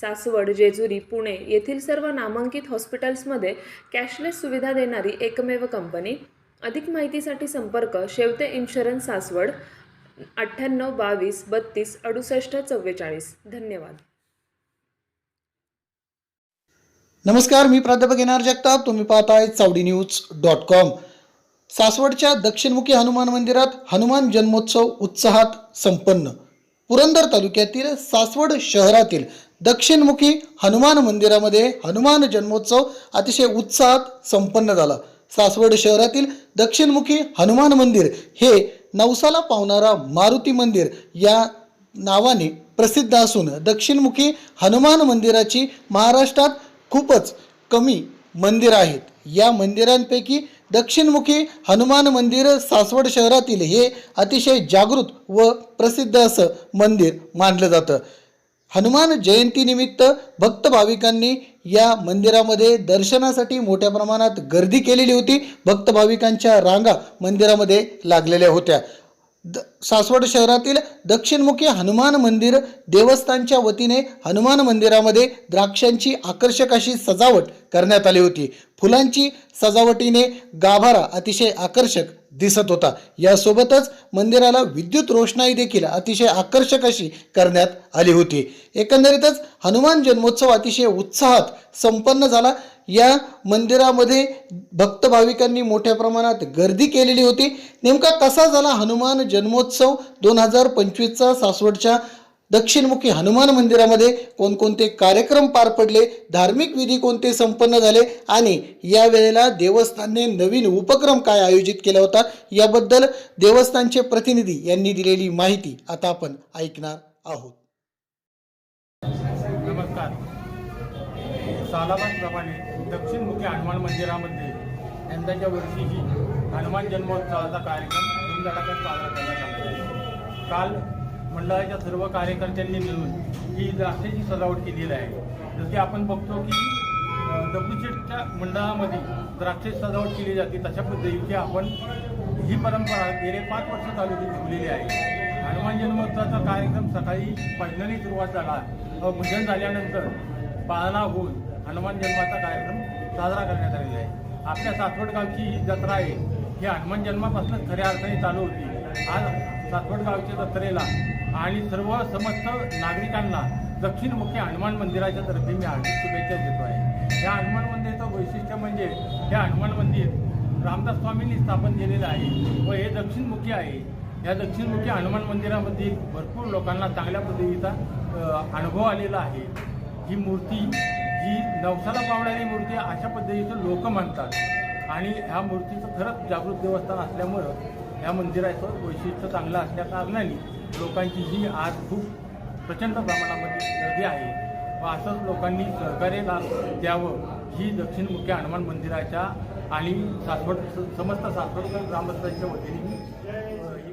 सासवड जेजुरी पुणे येथील सर्व नामांकित हॉस्पिटल्समध्ये कॅशलेस सुविधा देणारी एकमेव कंपनी. अधिक माहितीसाठी संपर्क शेवते इन्शुरन्स सासवड अठ्ठ्याण्णव बावीस बत्तीस अडुसष्ट चव्वेचाळीस. धन्यवाद. नमस्कार मी प्राध्यापक एन जगताप. तुम्ही पाहताय चावडी न्यूज डॉट कॉम. सासवडच्या दक्षिणमुखी हनुमान मंदिरात हनुमान जन्मोत्सव उत्साहात संपन्न. पुरंदर तालुक्यातील सासवड शहरातील दक्षिणमुखी हनुमान मंदिरामध्ये हनुमान जन्मोत्सव अतिशय उत्साहात संपन्न झाला. सासवड शहरातील दक्षिणमुखी हनुमान मंदिर हे नवसाला पावणारा मारुती मंदिर या नावाने प्रसिद्ध असून दक्षिणमुखी हनुमान मंदिराची महाराष्ट्रात खूपच कमी मंदिर आहेत. या मंदिरांपैकी दक्षिणमुखी हनुमान मंदिर सासवड शहरातील हे अतिशय जागृत व प्रसिद्ध असं मंदिर मानलं जातं. हनुमान जयंतीनिमित्त भक्त भाविकांनी या मंदिरामध्ये दर्शनासाठी मोठ्या प्रमाणात गर्दी केलेली होती. भक्त भाविकांच्या रांगा मंदिरामध्ये लागलेल्या होत्या. द सासवड शहरातील दक्षिणमुखी हनुमान मंदिर देवस्थानच्या वतीने हनुमान मंदिरामध्ये द्राक्षांची आकर्षक अशी सजावट करण्यात आली होती. फुलांची सजावटीने गाभारा अतिशय आकर्षक दिसत होता. यासोबतच मंदिराला विद्युत रोषणाई देखील अतिशय आकर्षक अशी करण्यात आली होती. एकंदरीतच हनुमान जन्मोत्सव अतिशय उत्साहात संपन्न झाला. या मंदिरामध्ये भक्त भाविकांनी मोठ्या प्रमाणात गर्दी केलेली होती. नेमका कसा झाला हनुमान जन्मोत्सव? दोन हजार पंचवीसचा सासवडच्या दक्षिणमुखी हनुमान मंदिरामध्ये कोणकोणते कार्यक्रम पार पडले धार्मिक विधी कोणते संपन्न झाले आणि या वेळेला देवस्थानने नवीन उपक्रम काय आयोजित केला होता याबद्दल देवस्थानचे प्रतिनिधी यांनी दिलेली माहिती आता आपण ऐकणार आहोत. नमस्कार. सालाबादप्रमाणे दक्षिणमुखी हनुमान मंदिरामध्ये यंदाच्या वर्षीही हनुमान जन्मोत्सवाचा कार्यक्रम धडाक्यात साजरा करण्यात आला आहे काल मंडळाच्या सर्व कार्यकर्त्यांनी मिळून ही द्राक्षाची सजावट केलेली आहे. जसे आपण बघतो की अ, दगडूशेठच्या मंडळामध्ये द्राक्षाची सजावट केली जाते तशा पद्धतीची आपण ही परंपरा गेले पाच वर्ष चालू ठेवलेली आहे. हनुमान जन्मोत्सवाचा कार्यक्रम सकाळी भजनाने सुरुवात झाला. व भजन झाल्यानंतर पाळणा होऊन हनुमान जन्माचा कार्यक्रम साजरा करण्यात आलेला आहे. आपल्या सासवड गावची ही जत्रा आहे. ही हनुमान जन्मापासून खऱ्या अर्थाने चालू होती. आज सासवड गावच्या जत्रेला आणि सर्व समस्त नागरिकांना दक्षिणमुखी हनुमान मंदिराच्या तर्फे मी हार्दिक शुभेच्छा देतो आहे. या हनुमान मंदिराचं वैशिष्ट्य म्हणजे हे हनुमान मंदिर रामदास स्वामींनी स्थापन केलेलं आहे व हे दक्षिणमुखी आहे. या दक्षिणमुखी हनुमान मंदिरामध्ये भरपूर लोकांना चांगल्या पद्धतीचा अनुभव आलेला आहे. ही मूर्ती ही नवसाला पावणारी मूर्ती अशा पद्धतीचं लोक म्हणतात. आणि ह्या मूर्तीचं खरंच जागृत देवस्थान असल्यामुळं ह्या मंदिराचं वैशिष्ट्य चांगलं असल्याकारणाने लोकांची ही आज खूप प्रचंड प्रमाणामध्ये गर्दी आहे. व असंच लोकांनी सहकार्य द्यावं ही दक्षिणमुखी हनुमान मंदिराच्या आणि सासवड समस्त सासवडकर ग्रामस्थांच्या वतीने